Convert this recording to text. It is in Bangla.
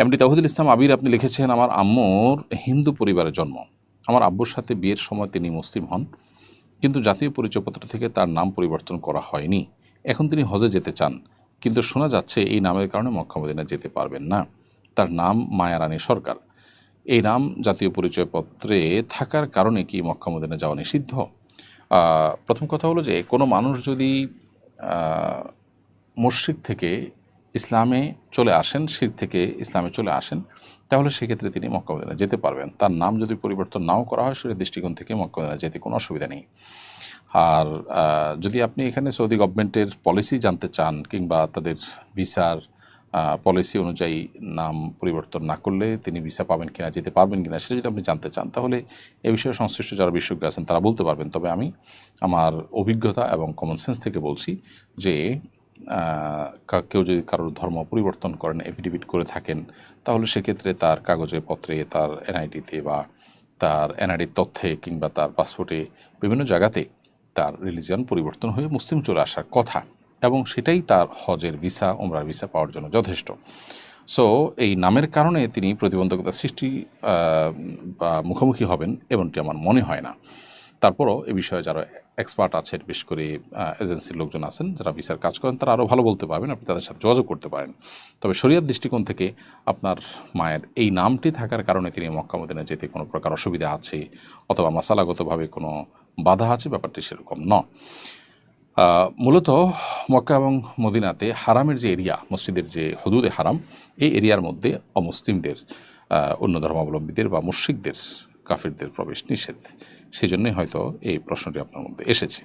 এমডি তাহিদুল ইসলাম আবির, আপনি লিখেছেন, আমার আম্মুর হিন্দু পরিবারের জন্ম। আমার আব্বুর সাথে বিয়ের সময় তিনি মুসলিম হন, কিন্তু জাতীয় পরিচয়পত্র থেকে তার নাম পরিবর্তন করা হয়নি। এখন তিনি হজে যেতে চান, কিন্তু শোনা যাচ্ছে এই নামের কারণে মক্কা মদিনা যেতে পারবেন না। তার নাম মায়ারানী সরকার। এই নাম জাতীয় পরিচয়পত্রে থাকার কারণে কি মক্কা মদিনা যাওয়া নিষিদ্ধ? প্রথম কথা হলো যে কোনো মানুষ যদি মসজিদ থেকে ইসলামে চলে আসেন, শির থেকে ইসলামে চলে আসেন, তাহলে সেক্ষেত্রে তিনি মক্কা মদিনা যেতে পারবেন। তার নাম যদি পরিবর্তন নাও করা হয়, সেটা দৃষ্টিকোণ থেকে মক্কা মদিনা যেতে কোনো অসুবিধা নেই। আর যদি আপনি এখানে সৌদি গভর্নমেন্টের পলিসি জানতে চান, কিংবা তাদের ভিসার পলিসি অনুযায়ী নাম পরিবর্তন না করলে তিনি ভিসা পাবেন কিনা, যেতে পারবেন কিনা, সেটা যদি আপনি জানতে চান, তাহলে এ বিষয়ে সংশ্লিষ্ট যারা বিশেষজ্ঞ আছেন, তারা বলতে পারবেন। তবে আমি আমার অভিজ্ঞতা এবং কমন সেন্স থেকে বলছি যে কেউ যদি কারোর ধর্ম পরিবর্তন করেন এফিডেভিট করে থাকেন, তাহলে সেক্ষেত্রে তার কাগজে, পত্রে, তার এনআইডিতে বা তার এনআইডির তথ্যে কিংবা তার পাসপোর্টে বিভিন্ন জায়গাতে তার রিলিজিয়ান পরিবর্তন হয়ে মুসলিম চলে আসার কথা। এবং সেটাই তার হজের ভিসা ওমরার ভিসা পাওয়ার জন্য যথেষ্ট। সো এই নামের কারণে তিনি প্রতিবন্ধকতা সৃষ্টি বা মুখোমুখি হবেন, এমনটি আমার মনে হয় না। তারপরও এ বিষয়ে যারা এক্সপার্ট আছেন, বিশেষ করে এজেন্সির লোকজন আছেন, যারা ভিসার কাজ করেন, তারা আরও ভালো বলতে পারবেন, আপনি তাদের সাথে যোগাযোগ করতে পারেন। তবে শরিয়ার দৃষ্টিকোণ থেকে আপনার মায়ের এই নামটি থাকার কারণে তিনি মক্কা মদিনা যেতে কোনো প্রকার অসুবিধা আছে অথবা মশালাগতভাবে কোনো বাধা আছে? ব্যাপারটি সেরকম ন মূলত মক্কা এবং মদিনাতে হারামের যে এরিয়া, মসজিদের যে হদুদে হারাম, এই এরিয়ার মধ্যে অমুসলিমদের অন্য ধর্মাবলম্বীদের বা মুশ্রিকদের কাফিরদের প্রবেশ নিষেধ। সেজন্যই হয়তো এই প্রশ্নটি আপনার মধ্যে এসেছে।